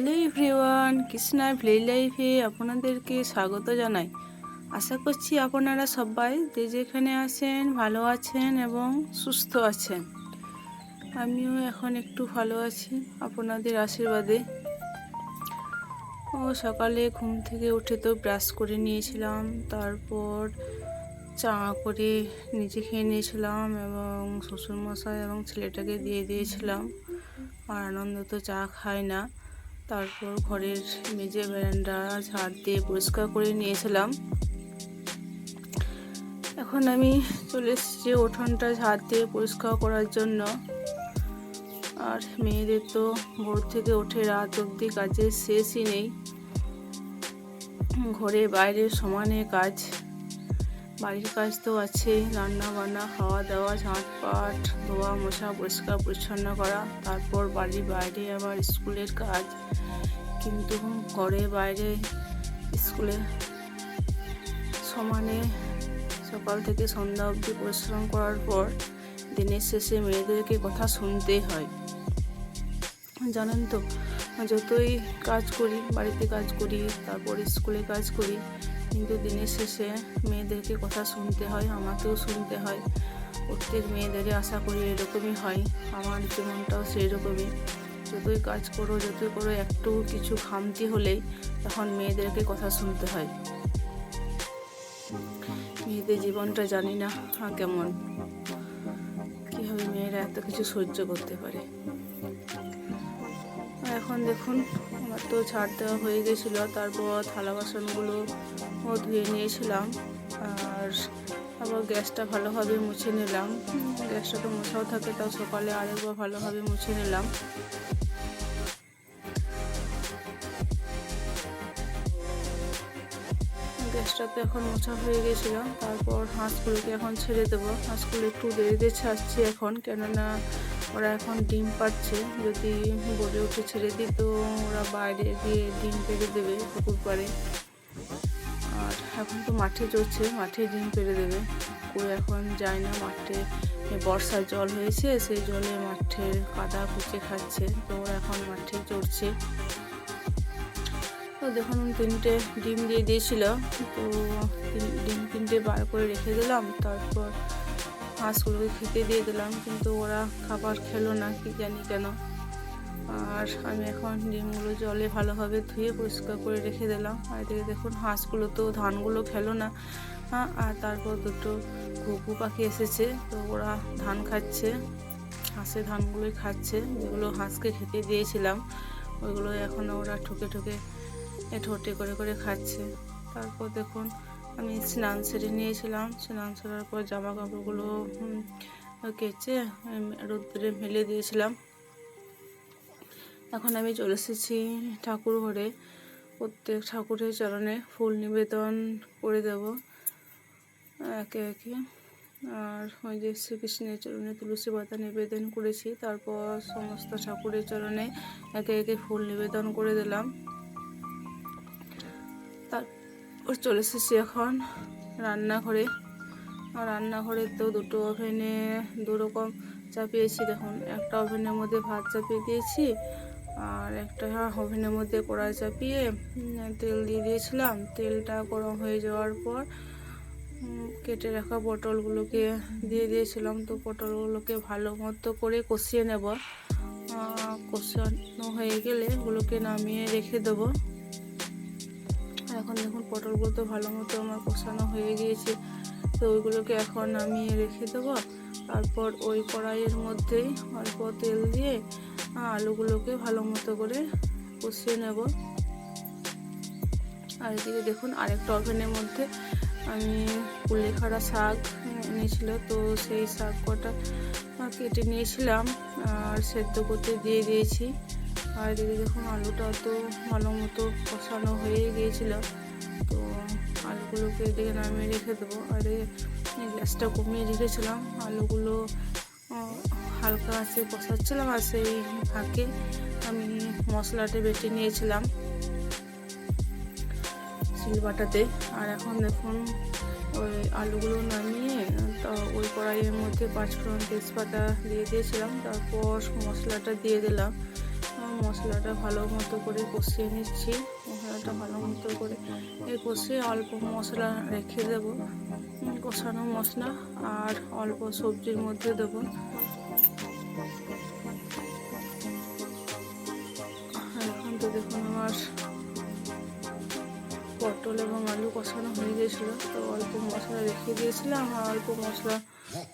Hello everyone Krishna village লাইফে আপনাদেরকে স্বাগত জানাই। আশা করছি আপনারা সবাই যে যেখানে আছেন, ভালো আছেন এবং সুস্থ আছেন। আমিও এখন একটু ভালো আছি আপনাদের আশীর্বাদে। ও সকালে ঘুম থেকে উঠে তো ব্রাশ করে নিয়েছিলাম, তারপর চা করে নিজে খেয়ে নিয়েছিলাম এবং শ্বশুরমশাই এবং ছেলেটাকে দিয়ে দিয়েছিলাম। আর আনন্দ তো চা খায় না। তারপর ঘরের মেঝে বেরান্ডা ঝাড় দিয়ে পরিষ্কার করে নিয়েছিলাম। এখন আমি চলে এসেছি উঠোনটা ঝাড় দিয়ে পরিষ্কার করার জন্য। আর মেয়েদের তো ভোর থেকে উঠে রাত অবধি কাজের শেষই নেই। ঘরে বাইরে সমানে কাজ বাড়ির কাজ তো আছে রান্না বান্না খাওয়া দাওয়া ঝাঁটপাট, ধোয়া মশা পরিষ্কার, পরিচ্ছন্ন করা, তারপর বাড়ির বাইরে আবার স্কুলের কাজ। কিন্তু ঘরে বাইরে স্কুলে সমানে সকাল থেকে সন্ধ্যা অবধি পরিশ্রম করার পর দিনের শেষে মেয়েদেরকে কথা শুনতে হয়। জানেন তো যতই কাজ করি, বাড়িতে কাজ করি, তারপর স্কুলে কাজ করি, কিন্তু দিনের শেষে মেয়েদেরকে কথা শুনতে হয়, আমাকেও শুনতে হয়। প্রত্যেক মেয়েদেরই আশা করি এরকমই হয়, আমার জীবনটাও সেই রকমই যতই কাজ করো, যতই করো, একটু কিছু খামতি হলেই তখন মেয়েদেরকে কথা শুনতে হয়। মেয়েদের জীবনটা জানি না কেমন। কীভাবে মেয়েরা এত কিছু সহ্য করতে পারে? এখন দেখুন, আমার তো ছাড় দেওয়া হয়ে গেছিল, তারপর থালা বাসনগুলো ধুয়ে নিয়েছিলাম, আর আবার গ্যাসটা ভালোভাবে মুছে নিলাম। গ্যাসটা তো মোছাও থাকে, তাও সকালে আরেকবার ভালোভাবে মুছে নিলাম। গ্যাসটা তো এখন মোছা হয়ে গেছিল, তারপর হাঁসগুলোকে এখন ছেড়ে দেবো। হাঁসগুলো একটু দেরিতে ছাড়ছি এখন, কেননা ওরা এখন ডিম পাচ্ছে যদি বলে উঠে ছেড়ে দিই তো ওরা বাইরে গিয়ে ডিম পেড়ে দেবে পুকুর পাড়ে। আর এখন তো মাঠে চড়ছে, মাঠে ডিম পেড়ে দেবে। কেউ এখন যায় না মাঠে। বর্ষার জল হয়েছে, সেই জলে মাঠের কাদা কুচে খাচ্ছে। তো ওরা এখন মাঠে চড়ছে। তো দেখুন তিনটে ডিম দিয়ে দিয়েছিল। তো ডিম তিনটে বার করে রেখে দিলাম। তারপর হাঁসগুলোকে খেতে দিয়ে দিলাম, কিন্তু ওরা খাবার খেলো না, কি জানি কেন। আর আমি এখন ডিমগুলো জলে ভালোভাবে ধুয়ে পরিষ্কার করে রেখে দিলাম। আর এদিকে দেখুন হাঁসগুলো তো ধানগুলো খেলো না। হ্যাঁ আর তারপর দুটো ঘুঘু পাখি এসেছে, তো ওরা ধান খাচ্ছে হাঁসের ধানগুলোই খাচ্ছে, যেগুলো হাঁসকে খেতে দিয়েছিলাম ওইগুলো এখন ওরা ঠুকে ঠুকে ঠোঁটে করে করে খাচ্ছে। তারপর দেখুন আমি স্নান সেরে নিয়েছিলাম। স্নান সেরার পর জামা কাপড়গুলো কেচে রোদ্রে মেলে দিয়েছিলাম। এখন আমি চলে এসেছি ঠাকুর ঘরে। প্রত্যেক ঠাকুরের চরণে ফুল নিবেদন করে দেব। একে একে। আর ওই যে শ্রীকৃষ্ণের চরণে তুলসী পাতা নিবেদন করেছি। তারপর সমস্ত ঠাকুরের চরণে একে একে ফুল নিবেদন করে দিলাম। চলে এসেছি এখন রান্নাঘরে। রান্নাঘরে তো দুটো ওভেনে দু রকম চাপিয়েছি, দেখুন, একটা ওভেনের মধ্যে ভাত চাপিয়ে দিয়েছি, আর একটা ওভেনের মধ্যে কড়াই চাপিয়ে তেল দিয়ে দিয়েছিলাম। তেলটা গরম হয়ে যাওয়ার পর কেটে রাখা পটলগুলোকে দিয়ে দিয়েছিলাম। তো পটলগুলোকে ভালো মতো করে কষিয়ে নেব। কষানো হয়ে গেলে ওগুলোকে নামিয়ে রেখে দেবো। এখন দেখুন পটলগুলো তো ভালো মতো আমার কষানো হয়ে গিয়েছে। তো ওইগুলোকে এখন নামিয়ে রেখে দেবো। তারপর ওই কড়াইয়ের মধ্যেই অল্প তেল দিয়ে আলুগুলোকে ভালো মতো করে কষিয়ে নেব। আর এদিকে দেখুন আরেকটা ওভেনের মধ্যে আমি কুলেখাড়া শাক এনেছিল, তো সেই শাক কটা কেটে নিয়েছিলাম আর সেদ্ধ করতে দিয়ে দিয়েছি। আর এদিকে দেখুন আলুটা তো ভালো মতো কষানো হয়ে গিয়েছিল। তো আলুগুলোকে এদিকে নামিয়ে রেখে দেবো। আর গ্যাসটা কমিয়ে রেখেছিলাম। আলুগুলো হালকা আছে কষাচ্ছিলাম আর সেই ফাঁকে আমি মশলাটা বেটে নিয়েছিলাম শিলবাটাতে আর এখন দেখুন ওই আলুগুলো নামিয়ে, তো ওই কড়াইয়ের মধ্যে পাঁচফোড়ন তেজপাতা দিয়ে দিয়েছিলাম। তারপর মশলাটা দিয়ে দিলাম। মশলাটা ভালো মতো করে কষিয়ে নিচ্ছি। মশলাটা ভালো মতো করে কষিয়ে অল্প মশলা রেখে দেব। কষানো মশলা আর অল্প সবজির মধ্যে দেবো। এখন তো দেখুন আমার পটল এবং আলু কষানো হয়ে গেছিল। তো অল্প মশলা রেখে দিয়েছিলাম আর অল্প মশলা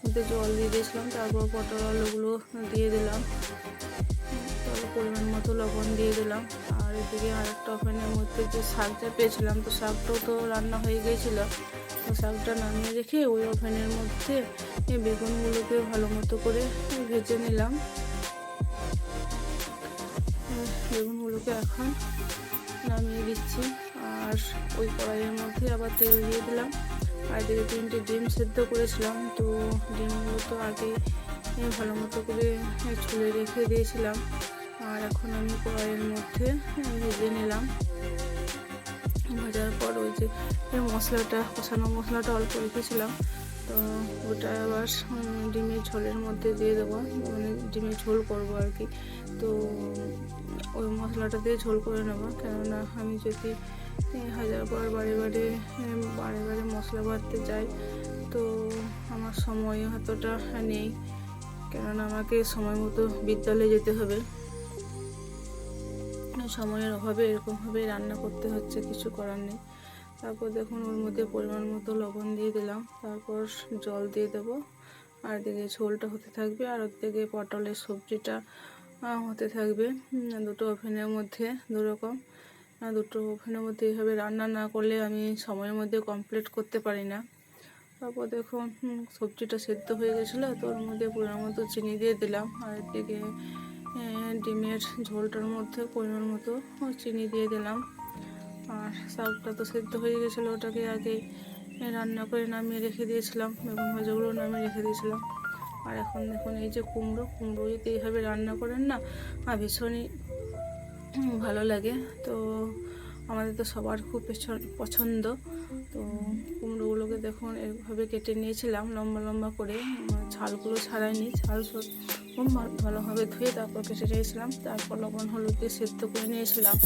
মধ্যে জল দিয়ে দিয়েছিলাম। তারপর পটল আলুগুলো দিয়ে দিলাম। পরিমাণ মতো লবণ দিয়ে দিলাম। আর এদিকে আরেকটা ওভেনের মধ্যে যে শাকটা পেয়েছিলাম, তো শাকটাও তো রান্না হয়ে গিয়েছিল। তো শাকটা নামিয়ে রেখে ওই ওভেনের মধ্যে বেগুনগুলোকে ভালো মতো করে ভেজে নিলাম। বেগুনগুলোকে এখন নামিয়ে দিচ্ছি। আর ওই কড়াইয়ের মধ্যে আবার তেল দিয়ে দিলাম। আর এদিকে তিনটে ডিম সেদ্ধ করেছিলাম, তো ডিমগুলো তো আগে ভালো মতো করে ছুলে রেখে দিয়েছিলাম। আর এখন আমি কড়াইয়ের মধ্যে ভেজে নিলাম। ভাজার পর ওই যে মশলাটা, কষানো মশলাটা অল্প রেখেছিলাম। তো ওটা আবার ডিমের ঝোলের মধ্যে দিয়ে দেবো। মানে ডিমের ঝোল করব আর কি। তো ওই মশলাটা দিয়ে ঝোল করে নেব। কেননা আমি যদি হাজার পর বারে বারে বারে বারে মশলা বাড়তে যাই, তো আমার সময় অতটা নেই। কেননা আমাকে সময় মতো বিদ্যালয়ে যেতে হবে। সময়ের অভাবে এরকমভাবে রান্না করতে হচ্ছে কিছু করার নেই। তারপর দেখুন ওর মধ্যে পরিমাণ মতো লবণ দিয়ে দিলাম। তারপর জল দিয়ে দেবো। আর দিকে ঝোলটা হতে থাকবে আর দিকে পটলের সবজিটা হতে থাকবে। দুটো ওভেনের মধ্যে দুরকম। দুটো ওভেনের মধ্যে এইভাবে রান্না না করলে আমি সময়ের মধ্যে কমপ্লিট করতে পারি না। তারপর দেখুন সবজিটা সেদ্ধ হয়ে গেছিল তো ওর মধ্যে পরিমাণ মতো চিনি দিয়ে দিলাম। আর আহ, ডিমের ঝোলটার মধ্যে পরিমাণ মতো চিনি দিয়ে দিলাম। আর শাকটা তো সেদ্ধ হয়ে গেছিল, ওটাকে আগে রান্না করে নামিয়ে রেখে দিয়েছিলাম বেগুন ভাজাগুলো নামিয়ে রেখে দিয়েছিলাম। আর এখন দেখুন, এই যে কুমড়ো কুমড়ো যদি এইভাবে রান্না করেন না আর ভীষণই ভালো লাগে। তো আমাদের তো সবার খুব পেছন- পছন্দ। তো কুমড়োগুলোকে দেখুন, এভাবে কেটে নিয়েছিলাম লম্বা লম্বা করে। ছালগুলো ছাড়াইনি ছাল খুব ভালোভাবে ধুয়ে তারপর কেটে নিয়েছিলাম। তারপর লবণ, হলুদ দিয়ে সেদ্ধ করে নিয়েছিলাম।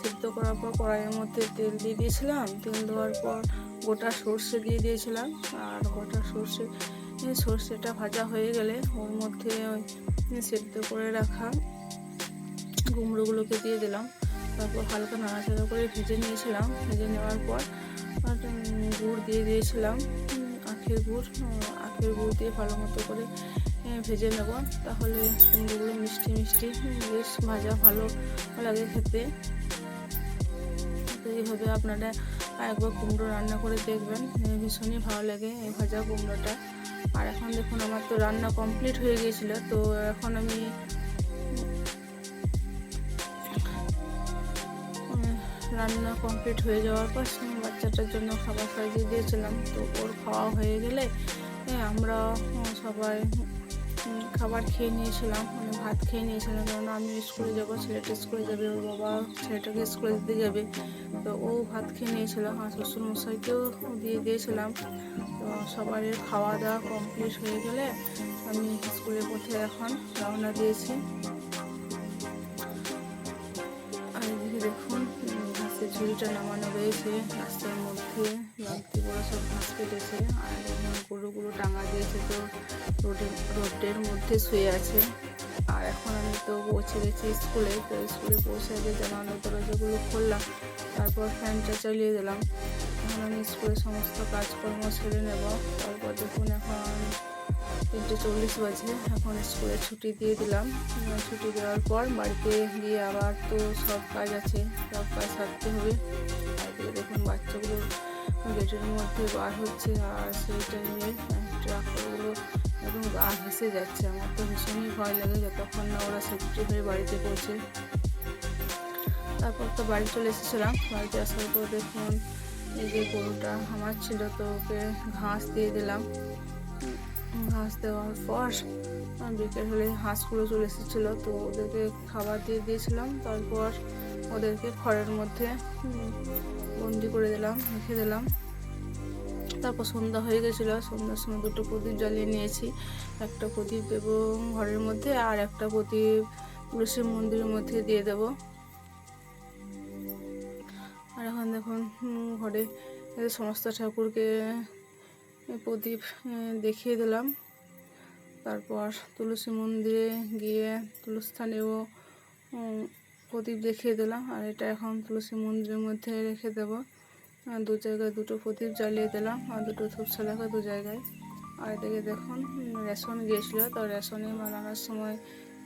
সেদ্ধ করার পর কড়াইয়ের মধ্যে তেল দিয়ে দিয়েছিলাম। তেল দেওয়ার পর গোটা সর্ষে দিয়ে দিয়েছিলাম। আর গোটা সর্ষে সর্ষেটা ভাজা হয়ে গেলে ওর মধ্যে ওই সেদ্ধ করে রাখা কুমড়োগুলোকে দিয়ে দিলাম। তারপর হালকা নাড়াচাড়া করে ভেজে নিয়েছিলাম। ভেজে নেওয়ার পর আর, গুড় দিয়ে দিয়েছিলাম আখের গুড় আখের গুড় দিয়ে ভালো মতো করে ভেজে নেব। তাহলে কুমড়োগুলো মিষ্টি মিষ্টি বেশ ভাজা ভালো লাগে খেতে। এইভাবে আপনারা একবার কুমড়ো রান্না করে দেখবেন ভীষণই ভালো লাগে এই ভাজা কুমড়োটা। আর এখন দেখুন আমার তো রান্না কমপ্লিট হয়ে গিয়েছিল তো এখন আমি রান্না কমপ্লিট হয়ে যাওয়ার পর বাচ্চাটার জন্য খাবার সাজিয়ে দিয়েছিলাম। তো ওর খাওয়া হয়ে গেলে আমরা সবাই খাবার খেয়ে নিয়েছিলাম মানে ভাত খেয়ে নিয়েছিলাম। কারণ আমি স্কুলে যাব, ছেলেটা স্কুলে যাবে, ওর বাবা ছেলেটাকে স্কুলে দিতে যাবে। তো ও ভাত খেয়ে নিয়েছিল আর শ্বশুর মশাইকেও দিয়ে দিয়েছিলাম। তো সবারই খাওয়া দাওয়া কমপ্লিট হয়ে গেলে আমি স্কুলের পথে এখন রওনা দিয়েছি। ঝুড়িটা নামানো রয়েছে, রাস্তার মধ্যে বালতি বড় সব ঘাস কেটেছে, আর গরুগুলো টাঙা দিয়েছে তো রোডের রোডের মধ্যে শুয়ে আছে। আর এখন আমি তো পৌঁছে গেছি স্কুলে, তো স্কুলে পৌঁছে আগে জানানো দরজাগুলো খুললাম, তারপর ফ্যানটা চালিয়ে দিলাম। এখন আমি স্কুলের সমস্ত কাজকর্ম সেরে নেব, তারপর দেখুন এখন তিনটে চল্লিশ বাজে, এখন স্কুলে ছুটি দিয়ে দিলাম। ছুটি দেওয়ার পর বাড়িতে গিয়ে আবার তো সব কাজ আছে, সব কাজ সারতে হবে। এদিকে দেখুন বাচ্চাগুলো গেটের মধ্যে বার হচ্ছে আর সেই টাইমে ট্রাক্টরগুলো একদম গা ভেসে যাচ্ছে। আমার তো ভীষণই ভয় লাগে যতক্ষণ না ওরা সেফটি হয়ে বাড়িতে পৌঁছে। তারপর তো বাড়ি চলে এসেছিলাম বাড়িতে আসার পর দেখুন এই যে গরুটা আমার ছিল তো ওকে ঘাস দিয়ে দিলাম। দেওয়ার পর বিকেল হলে হাঁসগুলো চলে এসেছিল, তো ওদেরকে খাবার দিয়ে দিয়েছিলাম। তারপর ওদেরকে খড়ের মধ্যে বন্দি করে দিলাম, রেখে দিলাম। তারপর সন্ধ্যা হয়ে গেছিল, সন্ধ্যার সময় দুটো প্রদীপ জ্বালিয়ে নিয়েছি। একটা প্রদীপ দেবো ঘরের মধ্যে আর একটা প্রদীপ তুলসী মন্দিরের মধ্যে দিয়ে দেব। আর এখন দেখুন ঘরে সমস্ত ঠাকুরকে প্রদীপ দেখিয়ে দিলাম। তারপর তুলসী মন্দিরে গিয়ে তুলসী স্থানেও প্রদীপ দেখিয়ে দিলাম। আর এটা এখন তুলসী মন্দিরের মধ্যে রেখে দেবো। দু জায়গায় দুটো প্রদীপ জ্বালিয়ে দিলাম আর দুটো ধূপ ছালাকা দু জায়গায়। আর এদিকে দেখুন, রেশন গিয়েছিল। তো রেশনে বানানোর সময়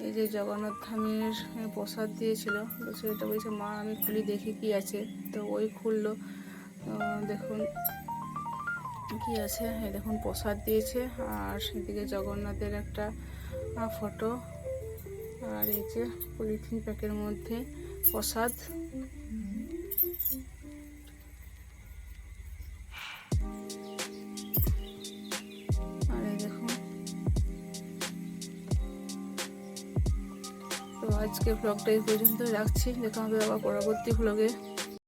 এই যে জগন্নাথ ধামের প্রসাদ দিয়েছিল। তো সেটা বলছে, মা, আমি খুলি, দেখি কি আছে। তো ওই খুললো। দেখুন কি আছে? এই দেখুন, প্রসাদ দিয়েছে। আর সেদিকে জগন্নাথের একটা ফটো আর এই যে পলিথিন প্যাকের মধ্যে প্রসাদ। আর এই দেখুন। তো আজকে ব্লগটা এই পর্যন্ত রাখছি। দেখা হবে আবার পরবর্তী ব্লগে